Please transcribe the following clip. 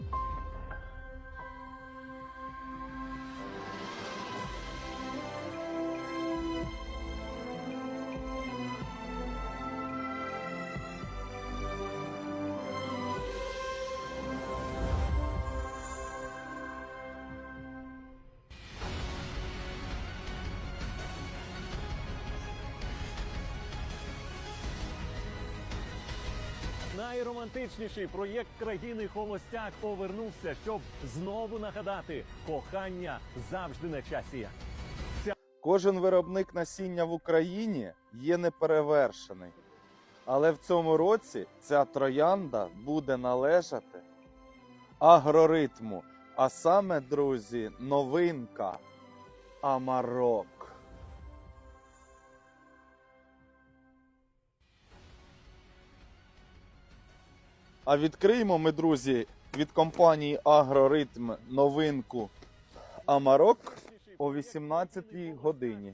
you. Найромантичніший проєкт країни Холостяк повернувся, щоб знову нагадати, кохання завжди на часі. Кожен виробник насіння в Україні є неперевершений. Але в цьому році ця троянда буде належати агроритму. А саме, друзі, новинка Амарок. А відкриємо ми, друзі, від компанії Агроритм новинку Амарок о 18 годині.